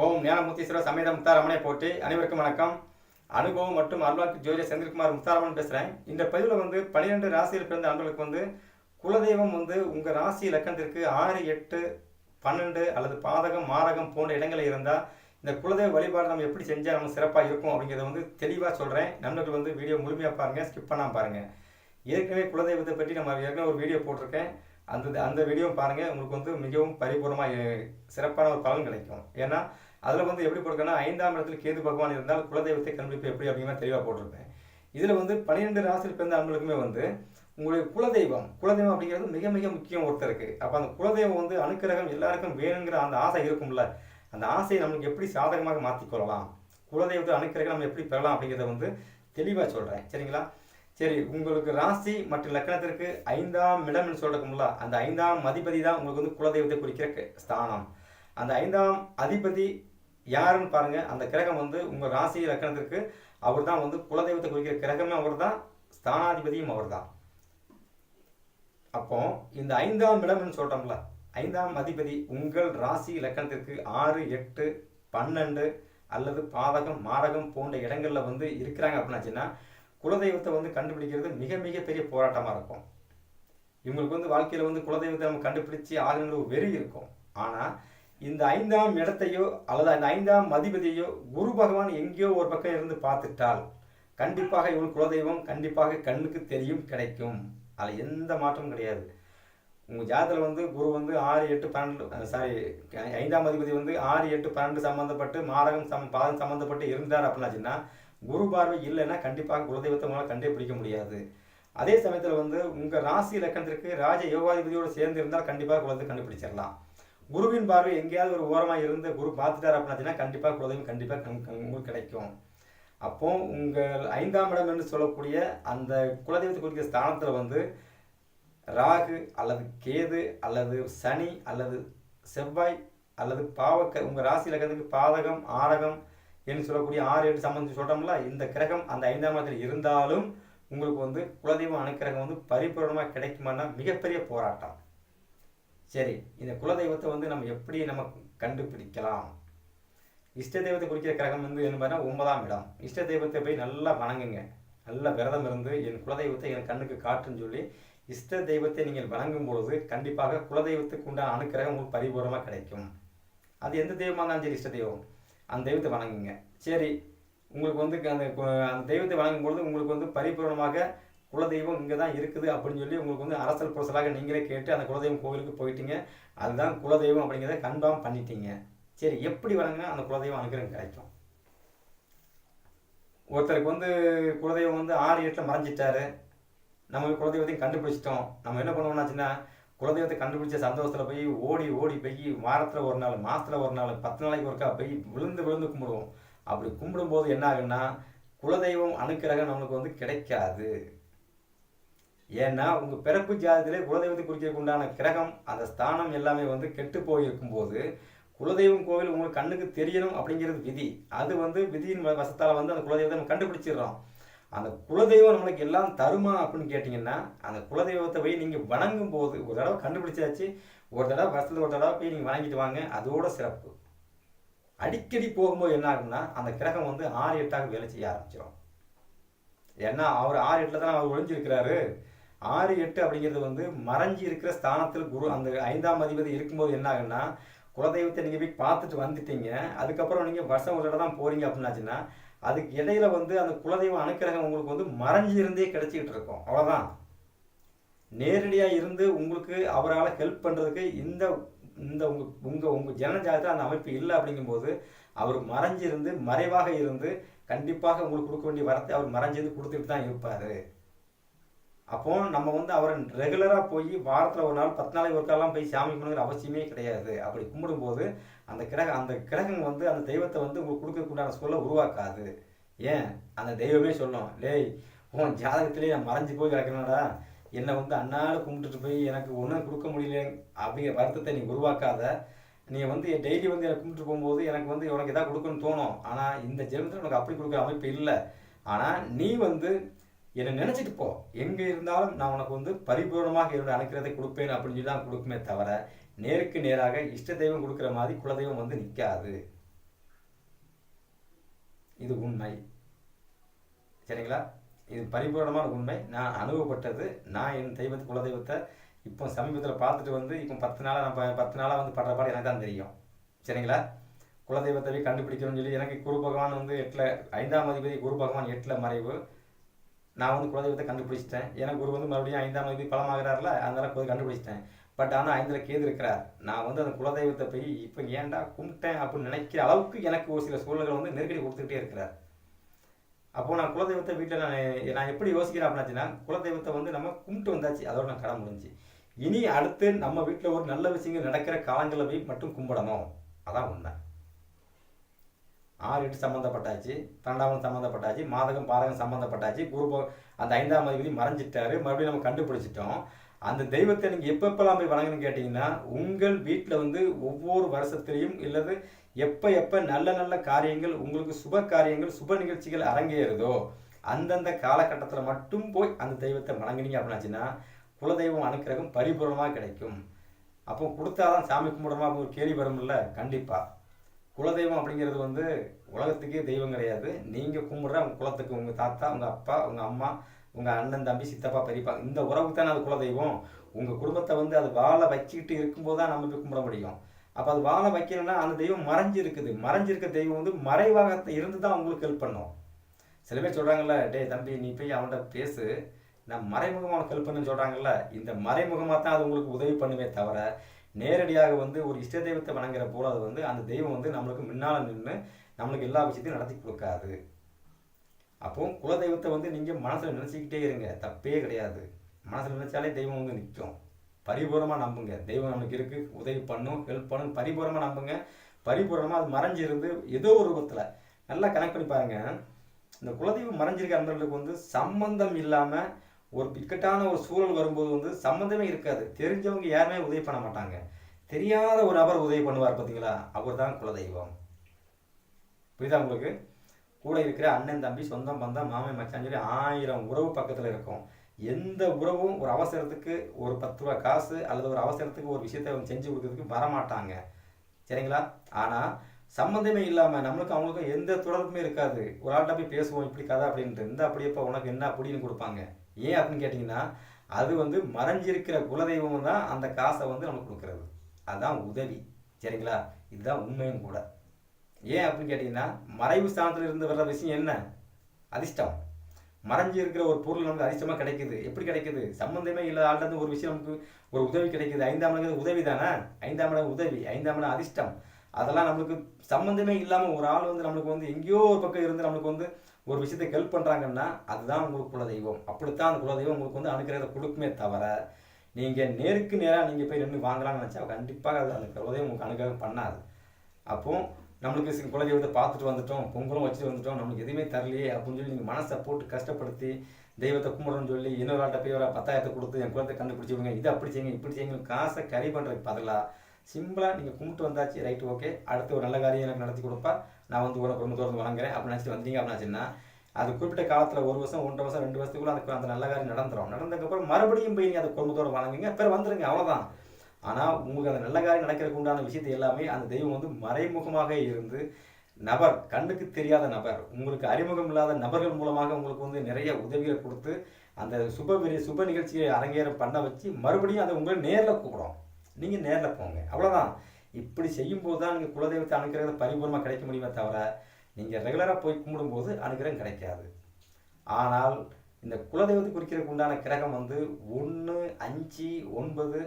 ஓம் ஞானமூர்த்தீஸ்வரர் சமேத முத்தாரமனை போட்டி அனைவருக்கும் வணக்கம். அனுபவம் மற்றும் அல்வாக்கு ஜோதிய செந்தில்குமார் முத்தாரமன் பேசுகிறேன் இந்த பதிவில் வந்து பன்னிரெண்டு ராசியில் பிறந்த அன்பர்களுக்கு வந்து குலதெய்வம் வந்து உங்கள் ராசி இலக்கணத்திற்கு ஆறு எட்டு பன்னெண்டு அல்லது பாதகம் மாரகம் போன்ற இடங்களில் இருந்தால் இந்த குலதெய்வ வழிபாடு நம்ம எப்படி செஞ்சால் நம்ம சிறப்பாக இருக்கும் அப்படிங்கிறத வந்து தெளிவாக சொல்கிறேன் நண்பர்கள் வந்து வீடியோ முழுமையாக பாருங்கள் ஸ்கிப் பண்ணாமல் பாருங்கள் ஏற்கனவே குலதெய்வத்தை பற்றி நம்ம ஏற்கனவே ஒரு வீடியோ போட்டிருக்கேன். அந்த அந்த வீடியோ பாருங்கள் உங்களுக்கு வந்து மிகவும் பரிபூர்ணமாக சிறப்பான ஒரு பலன் கிடைக்கும். ஏன்னா அதில் வந்து எப்படி போட்டிருக்கேன்னா ஐந்தாம் இடத்துல கேது பகவான் இருந்தால் குலதெய்வத்தை கண்டுபிடிப்பு எப்படி அப்படிங்கிற தெளிவாக போட்டிருப்பேன். இதில் வந்து பன்னிரெண்டு ராசியில் பிறந்த அன்பர்களுக்குமே வந்து உங்களுடைய குலதெய்வம் குலதெய்வம் அப்படிங்கிறது மிக மிக முக்கியம் ஒருத்தருக்கு. அப்போ அந்த குலதெய்வம் வந்து அனுக்கிரகம் எல்லாருக்கும் வேணுங்கிற அந்த ஆசை இருக்கும்ல. அந்த ஆசையை நம்மளுக்கு எப்படி சாதகமாக மாற்றிக்கொள்ளலாம் குலதெய்வத்தை அனுக்கிரகம் நம்ம எப்படி பெறலாம் அப்படிங்கிறத வந்து தெளிவாக சொல்கிறேன் சரிங்களா? சரி உங்களுக்கு ராசி மற்றும் லக்கணத்திற்கு ஐந்தாம் இடம்னு சொல்றோம்ல அந்த ஐந்தாம் அதிபதி தான் உங்களுக்கு வந்து குலதெய்வத்தை குறிக்கிற க- ஸ்தானம். அந்த ஐந்தாம் அதிபதி யாருன்னு பாருங்க அந்த கிரகம் வந்து உங்கள் ராசி லக்கணத்திற்கு அவர் தான் வந்து குலதெய்வத்தை குறிக்கிற கிரகமே அவர் தான் ஸ்தானாதிபதியும் அவர் தான். அப்போ இந்த ஐந்தாம் இடம்னு சொல்கிறோம்ல ஐந்தாம் அதிபதி உங்கள் ராசி லக்கணத்திற்கு ஆறு எட்டு பன்னெண்டு அல்லது பாதகம் மாரகம் போன்ற இடங்களில் வந்து இருக்கிறாங்க அப்படின்னாச்சுன்னா குலதெய்வத்தை வந்து கண்டுபிடிக்கிறது மிக மிக பெரிய போராட்டமாக இருக்கும். இவங்களுக்கு வந்து வாழ்க்கையில் வந்து குலதெய்வத்தை நம்ம கண்டுபிடிச்சு ஆளுங்கிற ஒரு வெறி இருக்கும். ஆனால் இந்த ஐந்தாம் இடத்தையோ அல்லது அந்த ஐந்தாம் அதிபதியோ குரு பகவான் எங்கேயோ ஒரு பக்கம் இருந்து பார்த்துட்டால் கண்டிப்பாக இவன் குலதெய்வம் கண்டிப்பாக கண்ணுக்கு தெரியும் கிடைக்கும். அதில் எந்த மாற்றமும் கிடையாது. உங்கள் ஜாதகத்தில் வந்து குரு வந்து ஆறு எட்டு பன்னெண்டு சாரி ஐந்தாம் அதிபதி வந்து ஆறு எட்டு பன்னெண்டு சம்மந்தப்பட்டு மாரகம் சம் பாதம் சம்மந்தப்பட்டு இருந்தார் அப்படின்னாச்சுன்னா குரு பார்வை இல்லைன்னா கண்டிப்பாக குலதெய்வத்தை உங்களால் கண்டே பிடிக்க முடியாது. அதே சமயத்தில் வந்து உங்கள் ராசி இலக்கணத்திற்கு ராஜ யோகாதிபதியோடு சேர்ந்து இருந்தால் கண்டிப்பாக குலத்தை கண்டுபிடிச்சிடலாம். குருவின் பார்வை எங்கேயாவது ஒரு ஓரமாக இருந்து குரு பார்த்துட்டார் அப்படின்னாச்சுன்னா கண்டிப்பாக குலதெய்வம் கண்டிப்பாக உங்களுக்கு கிடைக்கும். அப்போ உங்கள் ஐந்தாம் இடம் என்று சொல்லக்கூடிய அந்த குலதெய்வத்தை குறிக்கிற ஸ்தானத்தில் வந்து ராகு அல்லது கேது அல்லது சனி அல்லது செவ்வாய் அல்லது பாவக்க உங்கள் ராசி இலக்கணத்துக்கு பாதகம் ஆரகம் என்று சொல்லக்கூடிய ஆறு எட்டு சம்பந்தம் சொல்கிறோம்ல இந்த கிரகம் அந்த ஐந்தாம் இடத்துல இருந்தாலும் உங்களுக்கு வந்து குலதெய்வம் அணுக்கிரகம் வந்து பரிபூர்ணமாக கிடைக்குமான்னா மிகப்பெரிய போராட்டம். சரி இந்த குலதெய்வத்தை வந்து நம்ம எப்படி நம்ம கண்டுபிடிக்கலாம்? இஷ்ட தெய்வத்தை குறிக்கிற கிரகம் வந்து என்ன பார்த்தா ஒன்பதாம் இடம். இஷ்ட தெய்வத்தை போய் நல்லா வணங்குங்க. நல்லா விரதம் இருந்து என் குலதெய்வத்தை என் கண்ணுக்கு காட்டுன்னு சொல்லி இஷ்ட தெய்வத்தை நீங்கள் வணங்கும் பொழுது கண்டிப்பாக குலதெய்வத்துக்கு உண்டான அனுக்கிரகம் உங்களுக்கு பரிபூர்ணமாக கிடைக்கும். அது எந்த தெய்வமாக இருந்தாலும் சரி இஷ்ட தெய்வம். அந்த தெய்வத்தை வணங்குங்க. சரி உங்களுக்கு வந்து அந்த அந்த தெய்வத்தை வணங்கும் பொழுது உங்களுக்கு வந்து பரிபூர்ணமாக குலதெய்வம் இங்கே தான் இருக்குது அப்படின்னு சொல்லி உங்களுக்கு வந்து அரசல் புரசலாக நீங்களே கேட்டு அந்த குலதெய்வம் கோவிலுக்கு போயிட்டீங்க. அதுதான் குலதெய்வம் அப்படிங்கிறத கன்ஃபார்ம் பண்ணிட்டீங்க. சரி எப்படி வணங்கினா அந்த குலதெய்வம் அனுக்கிரகம் கிடைக்கும்? ஒருத்தருக்கு வந்து குலதெய்வம் வந்து ஆறு எட்டில் மறைஞ்சிட்டாரு. நம்ம குலதெய்வத்தையும் கண்டுபிடிச்சிட்டோம். நம்ம என்ன பண்ணுவோம்னாச்சுன்னா குலதெய்வத்தை கண்டுபிடிச்ச சந்தோஷத்தில் போய் ஓடி ஓடி போய் வாரத்தில் ஒரு நாள் மாதத்தில் ஒரு நாள் பத்து நாளைக்கு ஒருக்கா போய் விழுந்து விழுந்து கும்பிடுவோம். அப்படி கும்பிடும்போது என்ன ஆகுன்னா குலதெய்வம் அனுக்கிரகம் நம்மளுக்கு வந்து கிடைக்காது. ஏன்னா உங்கள் பிறப்பு ஜாதத்திலே குலதெய்வத்தை குறிக்கிறதுக்கு உண்டான கிரகம் அந்த ஸ்தானம் எல்லாமே வந்து கெட்டு போயிருக்கும் போது குலதெய்வம் கோவில் உங்களுக்கு கண்ணுக்கு தெரியணும் அப்படிங்கிறது விதி. அது வந்து விதியின் வசத்தால் வந்து அந்த குலதெய்வத்தை நம்ம கண்டுபிடிச்சிடுறோம். அந்த குலதெய்வம் நம்மளுக்கு எல்லாம் தருமா அப்படின்னு கேட்டிங்கன்னா அந்த குலதெய்வத்தை போய் நீங்கள் வணங்கும் போது ஒரு தடவை கண்டுபிடிச்சாச்சு ஒரு தடவை வருஷத்துல ஒரு தடவை போய் நீங்கள் வணங்கிட்டு வாங்க அதோட சிறப்பு. அடிக்கடி போகும்போது என்ன ஆகும்னா அந்த கிரகம் வந்து ஆறு எட்டாக வேலை செய்ய ஆரம்பிச்சிடும் ஏன்னா அவர் ஆறு எட்டில் தான் அவர் ஒழிஞ்சிருக்கிறாரு ஆறு எட்டு அப்படிங்கிறது வந்து மறைஞ்சி இருக்கிற ஸ்தானத்தில் குரு அந்த ஐந்தாம் அதிபதி இருக்கும்போது என்ன ஆகுன்னா குலதெய்வத்தை நீங்கள் போய் பார்த்துட்டு வந்துட்டீங்க. அதுக்கப்புறம் நீங்கள் வருஷம் ஒரு தடவை தான் போகிறீங்க அப்படின்னாச்சுன்னா அதுக்கு இடையில வந்து அந்த குலதெய்வம் அனுக்கிரகம் உங்களுக்கு வந்து மறைஞ்சிருந்தே கிடைச்சிக்கிட்டு இருக்கும். அவ்வளோதான் நேரடியாக இருந்து உங்களுக்கு அவரால் ஹெல்ப் பண்ணுறதுக்கு இந்த இந்த உங்கள் உங்கள் உங்கள் ஜனஜாதத்தில் அந்த அமைப்பு இல்லை அப்படிங்கும்போது அவர் மறைஞ்சிருந்து மறைவாக இருந்து கண்டிப்பாக உங்களுக்கு கொடுக்க வேண்டிய வரத்தை அவர் மறைஞ்சிருந்து கொடுத்துட்டு தான் இருப்பார். அப்போ நம்ம வந்து அவரை ரெகுலராக போய் வாரத்தில் ஒரு நாள் பத்து நாளைக்கு ஒருக்காலாம் போய் சாமி கும்பிடுங்கிற அவசியமே கிடையாது. அப்படி கும்பிடும்போது அந்த கிரக அந்த கிரகம் வந்து அந்த தெய்வத்தை வந்து உங்களுக்கு கொடுக்கக்கூடாத சொல்ல உருவாக்காது. ஏன்? அந்த தெய்வமே சொல்லும் லேய் உன் ஜாதகத்திலே நான் மறைஞ்சு போய் கிடக்கிறனடா. என்னை வந்து அன்னாடு கும்பிட்டுட்டு போய் எனக்கு ஒன்றும் கொடுக்க முடியல அப்படிங்கிற வருத்தத்தை நீ உருவாக்காத. நீ வந்து டெய்லி வந்து எனக்கு கும்பிட்டு போகும்போது எனக்கு வந்து உனக்கு எதாவது கொடுக்கணும்னு தோணும். ஆனால் இந்த ஜென்மத்தில் உனக்கு அப்படி கொடுக்குற அமைப்பு இல்லை. ஆனால் நீ வந்து என்னை நினச்சிட்டு போ. எங்கே இருந்தாலும் நான் உனக்கு வந்து பரிபூர்ணமாக என்னோட அனுக்கிறதை கொடுப்பேன் அப்படின்னு சொல்லி தான் கொடுக்குமே தவிர நேருக்கு நேராக இஷ்ட தெய்வம் கொடுக்குற மாதிரி குலதெய்வம் வந்து நிற்காது இது உண்மை. சரிங்களா? இது பரிபூரணமான உண்மை. நான் அனுபவப்பட்டது. நான் என் தெய்வத்து குலதெய்வத்தை இப்போ சமீபத்தில் பார்த்துட்டு வந்து இப்போ பத்து நாளாக நான் ப- பத்து நாளாக வந்து படுற பாடு எனக்கு தான் தெரியும். சரிங்களா? குலதெய்வத்தை கண்டுபிடிக்கணும்னு சொல்லி எனக்கு குரு பகவான் வந்து எட்டில் ஐந்தாம் அதிபதி குரு பகவான் எட்டில் மறைவு. நான் வந்து குலதெய்வத்தை கண்டுபிடிச்சிட்டேன். ஏன்னா குரு வந்து மறுபடியும் ஐந்தாம் அதிபதி பலமாகிறார்ல அதனால போய் கண்டுபிடிச்சிட்டேன். பட் ஆனால் ஐந்தில் கேது இருக்கிறார். நான் வந்து அந்த குலதெய்வத்தை போய் இப்போ ஏன்டா கும்பிட்டேன்? அப்படின்னு நினைக்கிற அளவுக்கு எனக்கு ஒரு சில சூழல்கள் வந்து நெருக்கடி கொடுத்துக்கிட்டே இருக்கிறார். அப்போது நான் குலதெய்வத்தை வீட்டில் நான் நான் எப்படி யோசிக்கிறேன் அப்படின்னாச்சுன்னா குலதெய்வத்தை வந்து நம்ம கும்பிட்டு வந்தாச்சு. அதோட நான் கடை முடிஞ்சு. இனி அடுத்து நம்ம வீட்டில் ஒரு நல்ல விஷயங்கள் நடக்கிற காலங்களில் போய் மட்டும் கும்பிடணும். அதான் உண்மை. ஆறு எட்டு சம்மந்தப்பட்டாச்சு பன்னெண்டாவது சம்மந்தப்பட்டாச்சு மாதகம் பாதகம் சம்மந்தப்பட்டாச்சு குரு அந்த ஐந்தாம் அதிபதி மறைஞ்சிட்டாரு. மறுபடியும் நம்ம கண்டுபிடிச்சிட்டோம். அந்த தெய்வத்தை நீங்கள் எப்பப்பெல்லாம் போய் வணங்கணும்னு கேட்டிங்கன்னா உங்கள் வீட்டில் வந்து ஒவ்வொரு வருஷத்துலையும் இல்லது எப்போ எப்போ நல்ல நல்ல காரியங்கள் உங்களுக்கு சுப காரியங்கள் சுப நிகழ்ச்சிகள் அரங்கேறுதோ அந்தந்த காலகட்டத்தில் மட்டும் போய் அந்த தெய்வத்தை வணங்குனீங்க அப்படின்னாச்சுன்னா குலதெய்வம் அனுக்கிரகம் பரிபூர்ணமாக கிடைக்கும். அப்போ கொடுத்தாதான் சாமி கும்பிடுறோமா ஒரு கேள்வி வரும்ல? கண்டிப்பாக குலதெய்வம் அப்படிங்கிறது வந்து உலகத்துக்கே தெய்வம் கிடையாது. நீங்கள் கும்பிட்ற உங்கள் குலத்துக்கு உங்கள் தாத்தா உங்கள் அப்பா உங்கள் அம்மா உங்கள் அண்ணன் தம்பி சித்தப்பா பெரியப்பா இந்த உறவுக்கு தானே அது குலதெய்வம். உங்கள் குடும்பத்தை வந்து அது வாழை வச்சுக்கிட்டு இருக்கும்போது தான் நம்ம போய் கும்பிட முடியும். அப்போ அது வாழ வைக்கணும்னா அந்த தெய்வம் மறைஞ்சு இருக்குது மறைஞ்சிருக்க தெய்வம் வந்து மறைவாக இருந்து தான் உங்களுக்கு ஹெல்ப் பண்ணும். சில பேர் சொல்கிறாங்கல்ல டேய் தம்பி நீ போய் அவன்கிட்ட பேசு. நான் மறைமுகமாக ஹெல்ப் பண்ணுன்னு சொல்கிறாங்கல்ல இந்த மறைமுகமாக தான் அது உங்களுக்கு உதவி பண்ணுமே தவிர நேரடியாக வந்து ஒரு இஷ்ட தெய்வத்தை வணங்குற போல அது வந்து அந்த தெய்வம் வந்து நம்மளுக்கு முன்னால் நின்று நம்மளுக்கு எல்லா விஷயத்தையும் நடத்தி கொடுக்காது. அப்போ குலதெய்வத்தை வந்து நீங்கள் மனசில் நினச்சிக்கிட்டே இருங்க. தப்பே கிடையாது. மனசில் நினச்சாலே தெய்வம் வந்து நிற்கும் பரிபூர்ணமாக நம்புங்க. தெய்வம் நம்மளுக்கு இருக்குது உதவி பண்ணும் ஹெல்ப் பண்ணும். பரிபூர்ணமாக நம்புங்க. பரிபூர்ணமாக அது மறைஞ்சிருந்து ஏதோ ஒரு ரூபத்தில் நல்லா கனெக்ட் பண்ணி பாருங்கள் இந்த குலதெய்வம் மறைஞ்சிருக்க அன்பர்களுக்கு வந்து சம்பந்தம் இல்லாமல் ஒரு பிக்கட்டான ஒரு சூழல் வரும்போது வந்து சம்மந்தமே இருக்காது. தெரிஞ்சவங்க யாருமே உதவி பண்ண மாட்டாங்க. தெரியாத ஒரு நபர் உதவி பண்ணுவார் பார்த்தீங்களா அவர் தான் குலதெய்வம். புரியுதா உங்களுக்கு? கூட இருக்கிற அண்ணன் தம்பி சொந்தம் பந்தம் மாமன் மச்சான் சொல்லி ஆயிரம் உறவு பக்கத்தில் இருக்கும். எந்த உறவும் ஒரு அவசரத்துக்கு ஒரு பத்து ரூபா காசு அல்லது ஒரு அவசரத்துக்கு ஒரு விஷயத்தை அவங்க செஞ்சு கொடுக்கறதுக்கு வரமாட்டாங்க. சரிங்களா? ஆனால் சம்மந்தமே இல்லாமல் நம்மளுக்கும் அவங்களுக்கும் எந்த தொடர்புமே இருக்காது. ஒரு ஆள்கிட்ட போய் பேசுவோம் இப்படி கதை அப்படின்ட்டு. இந்த அப்படியேப்பா உனக்கு என்ன அப்படின்னு கொடுப்பாங்க. ஏன் அப்படின்னு கேட்டிங்கன்னா அது வந்து மறைஞ்சிருக்கிற குலதெய்வம் தான் அந்த காசை வந்து நமக்கு கொடுக்கறது. அதுதான் உதவி. சரிங்களா? இதுதான் உண்மையும் கூட. ஏன் அப்படின்னு கேட்டிங்கன்னா மறைவு ஸ்தானத்தில் இருந்து வர்ற விஷயம் என்ன? அதிர்ஷ்டம். மறைஞ்சு இருக்கிற ஒரு பொருள் நமக்கு அதிர்ஷ்டமாக கிடைக்குது. எப்படி கிடைக்குது? சம்பந்தமே இல்லாத ஆள்கிட்ட ஒரு விஷயம் நமக்கு ஒரு உதவி கிடைக்குது. ஐந்தாம் இடம் உதவி தானே ஐந்தாம் இடம் உதவி. ஐந்தாம் இடம் அதிர்ஷ்டம். அதெல்லாம் நம்மளுக்கு சம்மந்தமே இல்லாமல் ஒரு ஆள் வந்து நம்மளுக்கு வந்து எங்கேயோ ஒரு பக்கம் இருந்து நம்மளுக்கு வந்து ஒரு விஷயத்தை ஹெல்ப் பண்ணுறாங்கன்னா அதுதான் உங்களுக்கு குலதெய்வம். அப்படித்தான் அந்த குலதெய்வம் உங்களுக்கு வந்து அனுக்கிறத கொடுக்குமே தவிர நீங்கள் நேருக்கு நேராக நீங்கள் போய் நின்று வாங்கலாம்னு நினச்சா கண்டிப்பாக அது அந்த குலதெய்வம் உங்களுக்கு அனுகிரகம் பண்ணாது. அப்போ நம்மளுக்கு குலதெய்வத்தை பார்த்துட்டு வந்துட்டோம் பொங்கலும் வச்சுட்டு வந்துட்டோம் நம்மளுக்கு எதுவுமே தரலையே அப்படின்னு சொல்லி நீங்கள் மனசை போட்டு கஷ்டப்படுத்தி தெய்வத்தை கும்பிடணும்னு சொல்லி இன்னொரு ஆள்கிட்ட போய் ஒரு பத்தாயிரத்தை கொடுத்து என் குலத்தை கண்டுபிடிச்சி விடுங்க அப்படி செய்யுங்க இப்படி செய்யுங்க காசை கறி பண்ணுறதுக்கு பதிலாக சிம்பிளாக நீங்கள் கும்பிட்டு வந்தாச்சு ரைட் ஓகே அடுத்து ஒரு நல்ல காரியம் எனக்கு நடத்தி கொடுப்பா. நான் வந்து உனக்கு ரொம்ப தூரம் வணங்குறேன் அப்படின்னு நினச்சிட்டு வந்தீங்க அப்படின்னாச்சுன்னா அது குறிப்பிட்ட காலத்தில் ஒரு வருஷம் ஒன்றரை வருஷம் ரெண்டு வருஷத்துக்குள்ள அந்த அந்த நல்ல காரியம் நடந்துடும் நடந்ததுக்கப்புறம் மறுபடியும் போய் நீங்கள் அதை குடும்பத்தோடு வணங்குங்க அப்புறம் வந்துருங்க அவ்வளோதான் ஆனால் உங்களுக்கு அந்த நல்ல காரியம் நடக்கிறதுக்கு உண்டான விஷயத்தை எல்லாமே அந்த தெய்வம் வந்து மறைமுகமாக இருந்து நபர் கண்ணுக்கு தெரியாத நபர் உங்களுக்கு அறிமுகம் இல்லாத நபர்கள் மூலமாக உங்களுக்கு வந்து நிறைய உதவிகளை கொடுத்து அந்த சுப சுப நிகழ்ச்சியை அரங்கேறம் பண்ண வச்சு மறுபடியும் அதை உங்களை நேரில் கூப்பிடும். நீங்கள் நேரில் போங்க. அவ்வளோதான் இப்படி செய்யும்போது தான் நீங்கள் குலதெய்வத்தை அனுக்கிறத பரிபூர்ணமாக கிடைக்க முடியுமே தவிர நீங்கள் ரெகுலராக போய் கும்பிடும்போது அனுக்கிரகம் கிடைக்காது. ஆனால் இந்த குலதெய்வத்தை குறிக்கிறதுக்கு உண்டான கிரகம் வந்து ஒன்று அஞ்சு ஒன்பது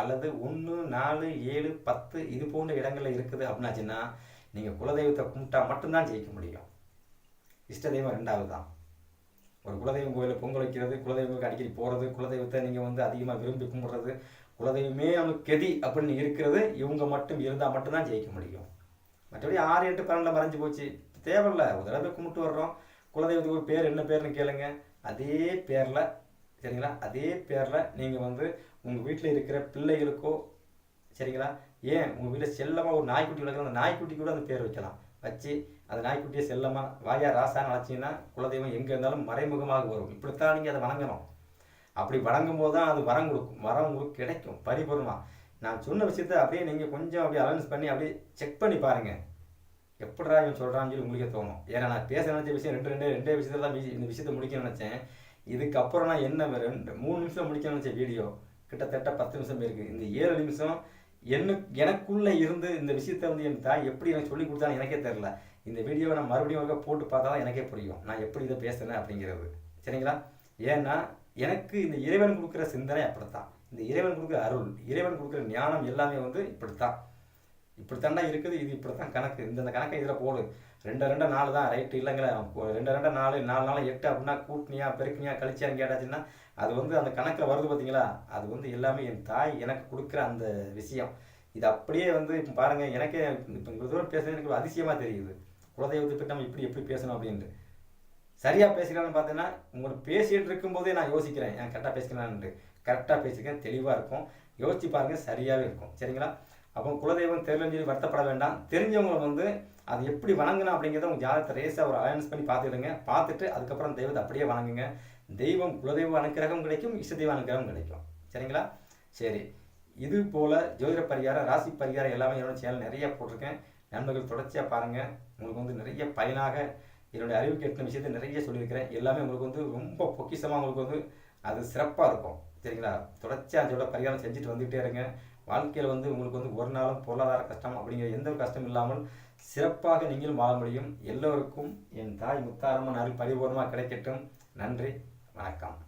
அல்லது ஒன்று நாலு ஏழு பத்து இது போன்ற இடங்களில் இருக்குது அப்படின்னாச்சுன்னா நீங்கள் குலதெய்வத்தை கும்பிட்டா மட்டும்தான் ஜெயிக்க முடியும். இஷ்ட தெய்வம் ரெண்டாவது தான் ஒரு குலதெய்வம் கோயிலில் பொங்கல் வைக்கிறது குலதெய்வங்களுக்கு அடிக்கடி போகிறது குலதெய்வத்தை நீங்கள் வந்து அதிகமாக விரும்பி கும்பிட்றது குலதெய்வமே அவனுக்கு கெதி அப்படின்னு இருக்கிறது இவங்க மட்டும் இருந்தால் மட்டும்தான் ஜெயிக்க முடியும். மற்றபடி ஆறு எட்டு பன்னெண்டில் மறைஞ்சு போச்சு. தேவையில்ல. ஒரு தடவை கும்பிட்டு வர்றோம். குலதெய்வத்துக்கு ஒரு பேர் என்ன பேர்னு கேளுங்க. அதே பேரில் சரிங்களா? அதே பேரில் நீங்கள் வந்து உங்கள் வீட்டில் இருக்கிற பிள்ளைகளுக்கோ சரிங்களா? ஏன்? உங்கள் வீட்டில் செல்லமாக ஒரு நாய்க்குட்டி வளர்க்குற அந்த நாய்க்குட்டி கூட அந்த பேர் வைக்கலாம். வச்சு அந்த நாய்க்குட்டியை செல்லமாக வாயா ராசான்னு அழைச்சிங்கன்னா குலதெய்வம் எங்கே இருந்தாலும் மறைமுகமாக வரும். இப்படித்தான் நீங்கள் அதை வணங்கணும். அப்படி வழங்கும் போது தான் அது வரம் கொடுக்கும். வரம் உங்களுக்கு கிடைக்கும். பரிபூர்ணமாக நான் சொன்ன விஷயத்த அப்படியே நீங்கள் கொஞ்சம் அப்படியே அலௌன்ஸ் பண்ணி அப்படியே செக் பண்ணி பாருங்கள் எப்படிடா இவன் சொல்கிறான்னு சொல்லி உங்களுக்கே தோணும். ஏன்னா நான் பேச நினச்ச விஷயம் ரெண்டு ரெண்டு ரெண்டே விஷயத்தில் தான் இந்த விஷயத்தை முடிக்க நினச்சேன். இதுக்கப்புறம் நான் என்ன ரெண்டு மூணு நிமிஷம் முடிக்க நினச்ச வீடியோ கிட்டத்தட்ட பத்து நிமிஷம் இருக்குது இந்த ஏழு நிமிஷம் என்ன எனக்குள்ளே இருந்து இந்த விஷயத்தை வந்து என் தாய் எப்படி எனக்கு சொல்லி கொடுத்தான்னு எனக்கே தெரில இந்த வீடியோவை நான் மறுபடியும் ஒருக்கா போட்டு பார்த்தா தான் எனக்கே புரியும். நான் எப்படி இதை பேசுகிறேன் அப்படிங்கிறது. சரிங்களா? ஏன்னா எனக்கு இந்த இறைவன் கொடுக்குற சிந்தனை அப்படித்தான். இந்த இறைவன் கொடுக்குற அருள் இறைவன் கொடுக்குற ஞானம் எல்லாமே வந்து இப்படித்தான். இப்படித்தாண்டா இருக்குது இது இப்படித்தான் கணக்கு. இந்த கணக்கை இதில் போடு. ரெண்டு ரெண்டு நாலு தான் ரைட்டு இல்லைங்களா? ரெண்டு ரெண்டு நாலு நாலு நாள் எட்டு அப்படின்னா கூட்டினியா பெருக்கினியா கழிச்சியான்னு கேட்டாச்சுன்னா அது வந்து அந்த கணக்கில் வருது பார்த்தீங்களா? அது வந்து எல்லாமே என் தாய் எனக்கு கொடுக்குற அந்த விஷயம். இது அப்படியே வந்து இப்போ பாருங்கள் எனக்கே இப்போ இவ்வளோ தூரம் பேசுறது எனக்கு அதிசயமாக தெரியுது. குலதெய்வத்தை பற்றி நம்ம இப்படி எப்படி பேசணும் அப்படின்ட்டு. சரியாக பேசுகிறான்னு பார்த்தீங்கன்னா உங்களை பேசிகிட்டு இருக்கும்போதே நான் யோசிக்கிறேன். ஏன் கரெக்டாக பேசிக்கலான்ட்டு கரெக்டாக பேசிக்கிறேன் தெளிவாக இருக்கும். யோசிச்சு பாருங்கள் சரியாகவே இருக்கும். சரிங்களா? அப்போ குலதெய்வம் தெரியலன்னு சொல்லி வருத்தப்பட வேண்டாம். தெரிஞ்சவங்களை வந்து அது எப்படி வணங்கணும் அப்படிங்கிறத உங்கள் ஜாதகத்தை ரேஸாக ஒரு அலையன்ஸ் பண்ணி பார்த்துடுங்க பார்த்துட்டு அதுக்கப்புறம் தெய்வத்தை அப்படியே வணங்குங்க. தெய்வம் குலதெய்வ அனுக்கிரகம் கிடைக்கும். இஷ்ட தெய்வ அனுக்கிரகம் கிடைக்கும். சரிங்களா? சரி. இது போல் ஜோதிட பரிகாரம் ராசி பரிகாரம் எல்லாமே என்னோட சேனல் நிறைய போட்டிருக்கேன். நண்பர்கள் தொடர்ச்சியாக பாருங்கள் உங்களுக்கு வந்து நிறைய பயனாக என்னுடைய அறிவுக்கு கேட்கும் விஷயத்தை நிறைய சொல்லியிருக்கிறேன். எல்லாமே உங்களுக்கு வந்து ரொம்ப பொக்கிஷமாக உங்களுக்கு வந்து அது சிறப்பாக இருக்கும். சரிங்களா? தொடர்ச்சியாக அதோட பரிகாரம் செஞ்சுட்டு வந்துகிட்டே இருங்க. வாழ்க்கையில் வந்து உங்களுக்கு வந்து ஒரு நாளும் பொருளாதார கஷ்டம் அப்படிங்கிற எந்த ஒரு கஷ்டம் இல்லாமல் சிறப்பாக நீங்களும் வாழ முடியும். எல்லோருக்கும் என் தாய் முத்தாரம்மன் அருள் பரிபூர்ணமாக கிடைக்கட்டும். நன்றி. வணக்கம்.